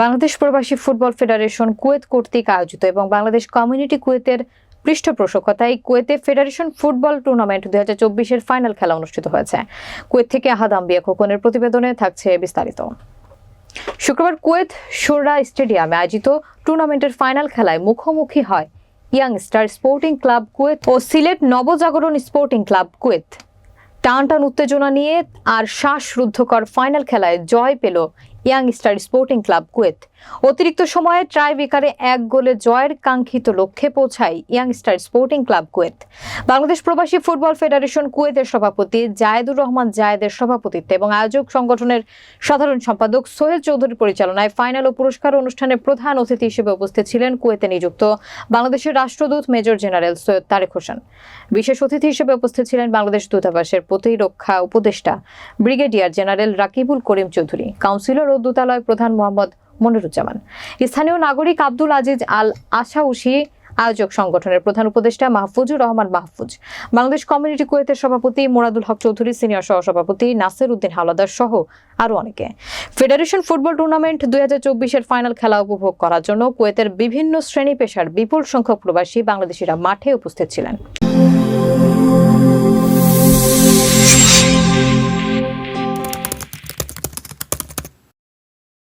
বাংলাদেশ প্রবাসী football federation Kuwait কর্তৃক আয়োজিত এবং বাংলাদেশ কমিউনিটি কুয়েতের পৃষ্ঠপোষকতায় কুয়েতে ফেডারেশন ফুটবল টুর্নামেন্ট দুই হাজার চব্বিশের ফাইনাল খেলা অনুষ্ঠিত হয়েছে। কুয়েত থেকে আহাদ আম্বিয়া খোকনের প্রতিবেদনে থাকছে বিস্তারিত। শুক্রবার কুয়েত সুররা স্টেডিয়ামে আয়োজিত টুর্নামেন্টের ফাইনাল খেলায় মুখোমুখি হয় young star sporting club Kuwait ও Sylhet Nabajagaran sporting club Kuwait. টান টান উত্তেজনা নিয়ে আর শ্বাসরুদ্ধকর ফাইনাল খেলায় জয় পেল young star sporting club Kuwait. অতিরিক্ত সময়ে ট্রাই বিকারে এক গোলে জয়ের কাঙ্ক্ষিত লক্ষ্যে পৌঁছায় young star sporting club Kuwait. Bangladesh প্রবাসী ফুটবল ফেডারেশন কুয়েতের সভাপতি জায়েদুর রহমান জায়েদের সভাপতিত্বে এবং আয়োজক সংগঠনের সাধারণ সম্পাদক সোহেল চৌধুরীর পরিচালনায় ফাইনাল ও পুরস্কার অনুষ্ঠানে প্রধান অতিথি হিসেবে উপস্থিত ছিলেন কুয়েতে নিযুক্ত বাংলাদেশের রাষ্ট্রদূত মেজর জেনারেল সৈয়দ তারেক হোসেন। বিশেষ অতিথি হিসেবে উপস্থিত ছিলেন বাংলাদেশ দূতাবাসের প্রতিরক্ষা উপদেষ্টা brigadier general Rakibul Karim Chowdhury, councillor ও দূতালয় প্রধান মোহাম্মদ মনিরুজ্জামান। স্থানীয় নাগরিক আব্দুল আজিজ আল আশাউশি আয়োজক সংগঠনের প্রধান উপদেষ্টা মাহফুজুর রহমান মাহফুজ। বাংলাদেশ কমিউনিটি কুয়েতের সভাপতি মোরাদুল হক চৌধুরী, সিনিয়র সহসভাপতি নাসির উদ্দিন হাওলাদার সহ আরও অনেকে। ফেডারেশন ফুটবল টুর্নামেন্ট দুই হাজার চব্বিশের ফাইনাল খেলা উপভোগ করার জন্য কুয়েতের বিভিন্ন শ্রেণি পেশার বিপুল সংখ্যক প্রবাসী বাংলাদেশিরা মাঠে উপস্থিত ছিলেন।